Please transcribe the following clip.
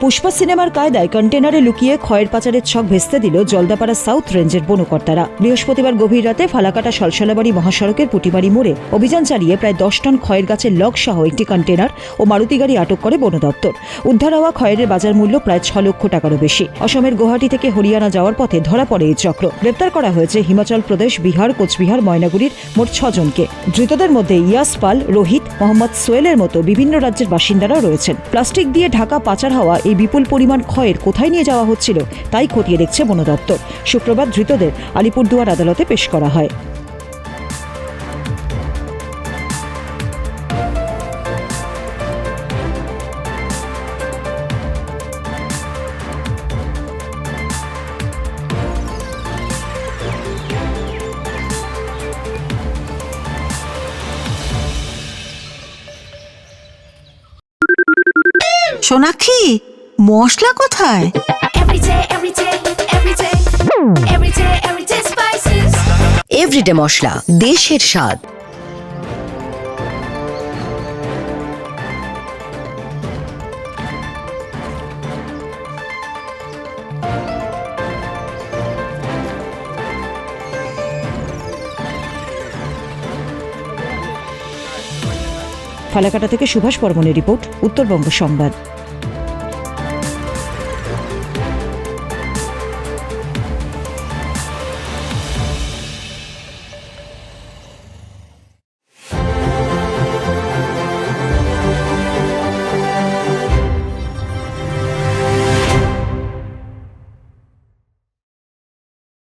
পুষ্পা সিনেমার কায়দায় কন্টেনারে লুকিয়ে ক্ষয়ের পাচারের ছক ভেস্তে দিল জলদাপাড়া সাউথ রেঞ্জের বনকর্তারা। বৃহস্পতিবার গভীর রাতে ফালাকাটা সলসলাবাড়ি মহাসড়কের পুটিবাড়ি মোড়ে অভিযান চালিয়ে প্রায় দশ টন ক্ষয়ের গাছের লগ সহ একটি কন্টেনার ও মারুতি গাড়ি আটক করে বন দপ্তর। উদ্ধার হওয়া ক্ষয়ের বাজার মূল্য প্রায় ছ লক্ষ টাকারও বেশি। অসমের গুয়াহাটি থেকে হরিয়ানা যাওয়ার পথে ধরা পড়ে এই চক্র। গ্রেপ্তার করা হয়েছে হিমাচল প্রদেশ, বিহার, কোচবিহার, ময়নাগুড়ির মোট ছজনকে ধৃতদের মধ্যে ইয়াস পাল, রোহিত, মোহাম্মদ সোয়েলের মতো বিভিন্ন রাজ্যের বাসিন্দারাও রয়েছেন। প্লাস্টিক দিয়ে ঢাকা পাচার হওয়া এই বিপুল পরিমাণ ক্ষয়ের কোথায় নিয়ে যাওয়া হচ্ছিল তাই খতিয়ে দেখছে বন দপ্তর। শুক্রবার ধৃতদের আলিপুরদুয়ার আদালতে পেশ করা হয়। সোনাক্ষী? মশলা কোথায়? Every day, every day, every day, every day, every day spices. Everyday মশলা দেশের স্বাদ। ফালাকাটা থেকে সুভাষ বর্মনের রিপোর্ট উত্তরবঙ্গ সংবাদ।